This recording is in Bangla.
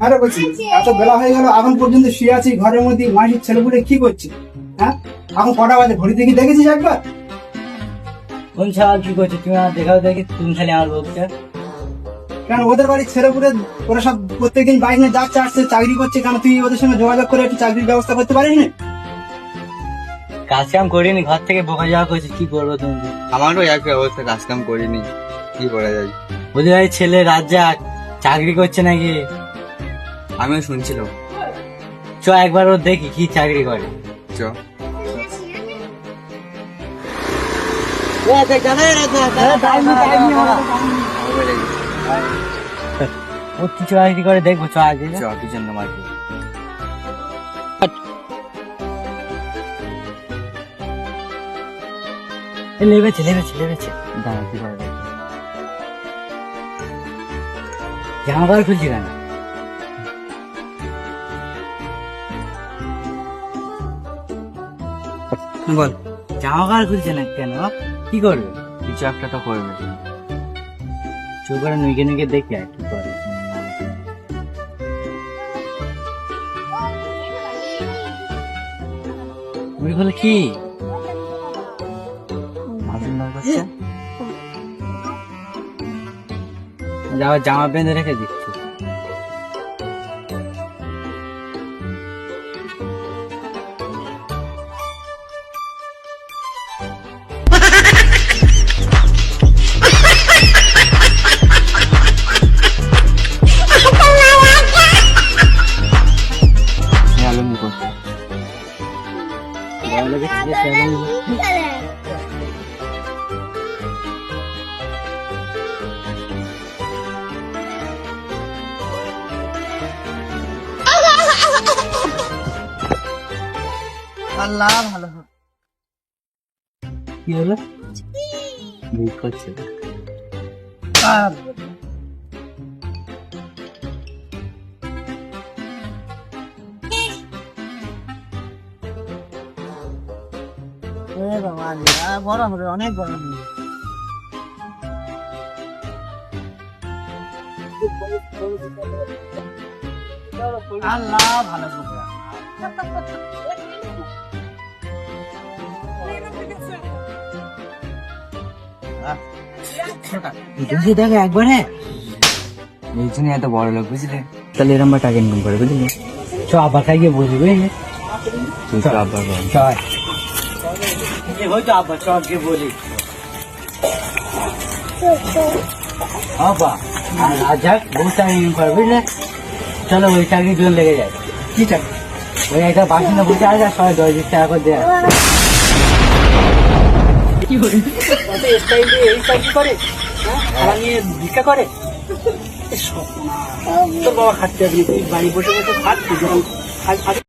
আরে বলছি এত বেলা হয়ে গেল এখন পর্যন্ত শুয়ে আছি ঘরের মধ্যে মাটির ছেলেপুলে কি করছে? হ্যাঁ? এখন কটা বাজে? ঘড়ি দেখি দেখেছিস একবার? কোন ছাওয়াল কি করছে? তুমি আমার দেখাও দেখি তুমি খালি আমার বলছে কেন ওদের বাড়ির ছেলেপুলে ওরা সব প্রত্যেকদিন বাইক নিয়ে যাচ্ছে আসছে চাকরি করছে কেন তুই ওদের সঙ্গে যোগাযোগ করে একটু চাকরির ব্যবস্থা করতে পারিস না? কাজ কাম করিনি ঘর থেকে বোকা যাওয়া করছে কি করব তুমি? আমারও একই অবস্থা কাজ কাম করিনি কি করা যায়? ভাই ছেলে রাজ্জাক চাকরি করছে নাকি? আমিও শুনছিলাম। চ একবার ও দেখি কি চাকরি করে। চ। ও কি চাকরি করে দেখব চ আগে। চ কিচেন মার্কেট লেবেছে লেবেছে লেবেছে। দাঁড়া কি করা যায়? জামা কাপড় খুলছি কেন? বল। জামা কাপড় খুলছে না কেন? কি করবে? কিছু একটা তো করবে। চুপ করে নুইকে নুইকে দেখি আর কি করে। ওই বলে কি? জামা বেঁধে রেখে দিচ্ছি আল্লাহ ভালো কি হলো? করছে বড় হবে অনেক বড় হবে আল্লাহ ভালো করবে বুঝলি দেখো একবারে এই জন্য এত বড় লোক বুঝলে তাহলে এরম টাকা ইনকাম করে। বুঝলি চ আব্বার কাছে গিয়ে বলবি বুঝলি তুই চল হয়তো আব্বা চল গিয়ে বলি আব্বা রাজাক বহু টাকা ইনকাম করে বুঝলে চলো ওই চাকরি জন্য লেগে যায় কি চাকরি ওই একটা বাসিন্দা বসে আছে আর সবাই দশ বিশ টাকা করে দেয় কি করে এই স্টাইলে এই চাকরি করে হ্যাঁ ভাড়া নিয়ে ভিক্ষা করে তোর বাবা খাচ্ছে তুই বাড়ি বসে বসে খাচ্ছিস